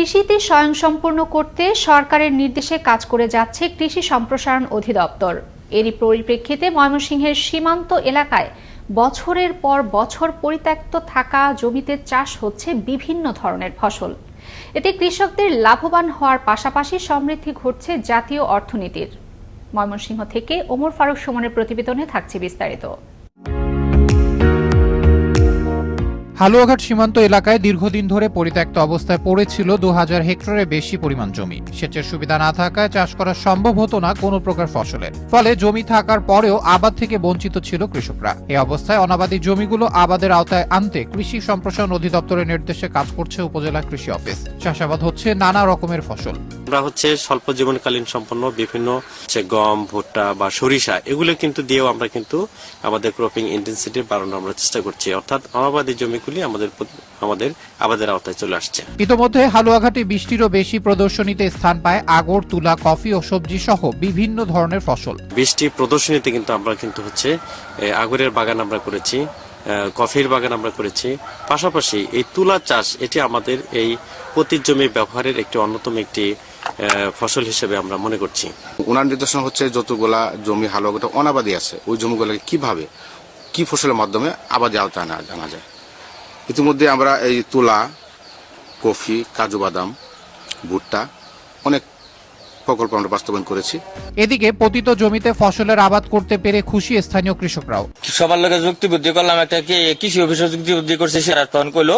কৃষিতে স্বয়ংসম্পূর্ণ করতে সরকারের নির্দেশে কাজ করে যাচ্ছে কৃষি সম্প্রসারণ অধিদপ্তর। এরই পরিপ্রেক্ষিতে ময়মনসিংহের সীমান্ত এলাকায় বছরের পর বছর পরিত্যক্ত থাকা জমিতে চাষ হচ্ছে বিভিন্ন ধরনের ফসল। এতে কৃষকদের লাভবান হওয়ার পাশাপাশি সমৃদ্ধি ঘটছে জাতীয় অর্থনীতির। ময়মনসিংহ থেকে ওমর ফারুক সুমনের প্রতিবেদনে থাকছে বিস্তারিত। হালুয়াঘাট সীমান্ত এলাকায় দীর্ঘদিন ধরে পরিত্যক্ত অবস্থায় পড়েছিল দু হাজার হেক্টরের বেশি পরিমাণ জমি। সেচের সুবিধা না থাকায় চাষ করা সম্ভব হতো না কোনো প্রকার ফসলের। ফলে জমি থাকার পরেও আবাদ থেকে বঞ্চিত ছিল কৃষকরা। এই অবস্থায় অনাবাদী জমিগুলো আবাদের আওতায় আনতে কৃষি সম্প্রসারণ অধিদপ্তরের নির্দেশে কাজ করছে উপজেলা কৃষি অফিস। চাষাবাদ হচ্ছে নানা রকমের ফসল। আমরা হচ্ছে স্বল্প জীবনকালীন সম্পন্ন বিভিন্ন গম, ভুট্টা বা সরিষা এগুলো কিন্তু দিয়েও আমরা কিন্তু আমাদের ক্রপিং ইন্টেন্সিটি বাড়ানোর আমরা চেষ্টা করছি। অর্থাৎ অনাবাদী জমিগুলি আমাদের আমাদের আবাদের আওতায় চলে আসছে। ইতোমধ্যে হালুয়াঘাটে বৃষ্টিরও বেশি প্রদর্শনীতে স্থান পায় আগর তুলা কফি ও সবজি সহ বিভিন্ন ধরনের ফসল। বৃষ্টি প্রদর্শনীতে কিন্তু আমরা কিন্তু হচ্ছে আগরের বাগান আমরা করেছি কফির বাগান আমরা করেছি। পাশাপাশি এই তুলা চাষ এটি আমাদের এই পতির জমি ব্যবহারের একটি অন্যতম একটি ফসল হিসেবে আমরা মনে করছি। ওনার নির্দেশনা হচ্ছে যতগুলা জমি হালুয়াঘাটে অনাবাদী আছে ওই জমিগুলোকে কীভাবে কি ফসলের মাধ্যমে আবাদে আওতায় আনা জানা যায়? ইতিমধ্যে আমরা এই তুলা কফি কাজু বাদাম ভুট্টা অনেক প্রকল্প আমরা বাস্তবায়ন করেছি। এদিকে পতিত জমিতে ফসলের আবাদ করতে পেরে খুশি স্থানীয় কৃষকরাও। সবার লোকের যুক্তি বুদ্ধি করলাম একটা কি কৃষি অফিসে যুক্তি বুদ্ধি করছে সেটা তখন কইলো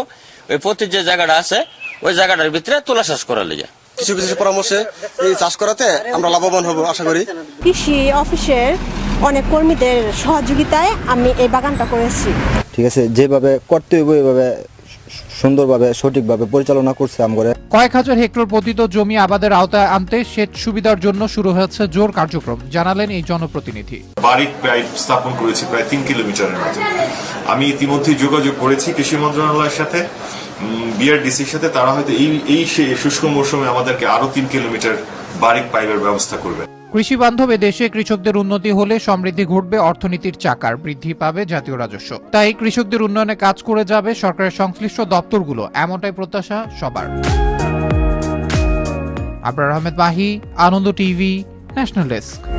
ওই প্রতি যে জায়গাটা আছে ওই জায়গাটার ভিতরে তুলা চাষ করা লেগে। কৃষি বিশেষ পরামর্শে এই চাষ করাতে আমরা লাভবান হব আশা করি। কৃষি অফিসের অনেক কর্মীদের সহযোগিতায় আমি এই বাগানটা করেছি। ঠিক আছে? যেভাবে করতে হইব এভাবে সুন্দরভাবে সঠিকভাবে পরিচালনা করছে আমগরে কয়েক হাজার হেক্টর পতিত জমি আবাদের আওতায় আনতে সেচ সুবিধার জন্য শুরু হয়েছে জোর কার্যক্রম জানালেন এই জনপ্রতিনিধি। বারিক পাইপ স্থাপন করেছি প্রায় তিন কিলোমিটারের মতো আমি ইতিমধ্যে যোগাযোগ করেছি কৃষি মন্ত্রণালয়ের সাথে বিআরডিসির সাথে। তারা হয়তো এই এই শুষ্ক মৌসুমে আমাদেরকে আরও তিন কিলোমিটার বারিক পাইপের ব্যবস্থা করবে। কৃষি বান্ধব দেশে কৃষকদের উন্নতি হলে সমৃদ্ধি ঘটবে অর্থনীতির চাকার। বৃদ্ধি পাবে জাতীয় রাজস্ব। তাই কৃষকদের উন্নয়নে কাজ করে যাবে সরকারের সংশ্লিষ্ট দপ্তরগুলো। এমনটাই প্রত্যাশা সবার। Abrar Ahmed Mahi, Anand TV, national desk.